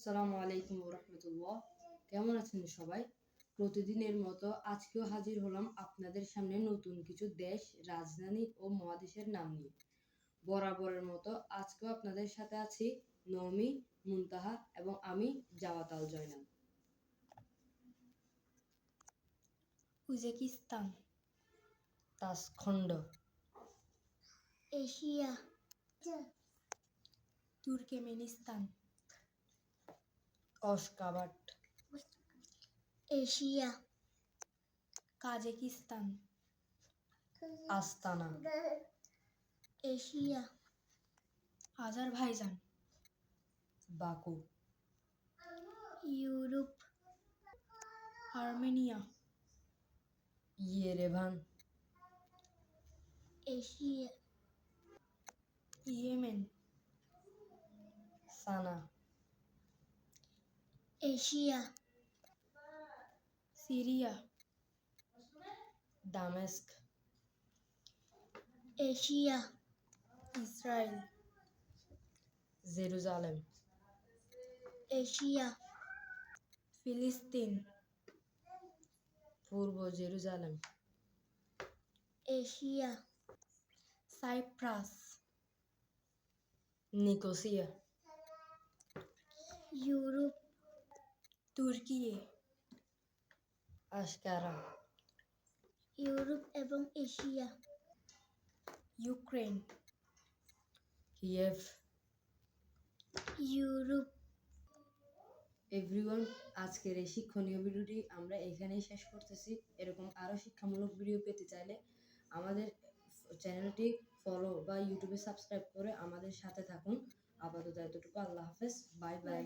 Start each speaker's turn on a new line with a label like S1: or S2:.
S1: সালামু আলাইকুম রহমতুল্লাহ কেমন আছেন সবাই? প্রতিদিনের মতো আজকেও হাজির হলাম আপনাদের সামনে নতুন কিছু দেশ রাজধানী ও মহাদেশের নাম নিয়ে। বরাবরের মতো আজকেও আপনাদের সাথে আছি নমি মুনতাহা এবং আমি Jawatal Joynal
S2: Uzbekistan.
S1: Tashkent
S2: Asia. Turkmenistan.
S1: Ashgabat
S2: Asia. Kazakhstan.
S1: Astana.
S2: Asia. Azerbaijan.
S1: Baku.
S2: Europe. Armenia.
S1: Yerevan.
S2: Asia. Yemen.
S1: Sanaa.
S2: Asia. Syria.
S1: দামেস্ক।
S2: Asia. Israel.
S1: Jerusalem.
S2: Asia. ফিলিস্তিন।
S1: পূর্ব Jerusalem.
S2: Asia. Cyprus.
S1: Nicosia.
S2: Europe. তুর্কি
S1: আশকারা
S2: ইউরোপ এবং Asia Ukraine
S1: Kiev
S2: Europe.
S1: Everyone আজকের এই শিক্ষণীয় ভিডিওটি আমরা এখানেই শেষ করতেছি। এরকম আরও শিক্ষামূলক ভিডিও পেতে চাইলে আমাদের চ্যানেলটি ফলো বা ইউটিউবে সাবস্ক্রাইব করে আমাদের সাথে থাকুন। আপাতত এতটুকু। আল্লাহ হাফেজ। Bye bye.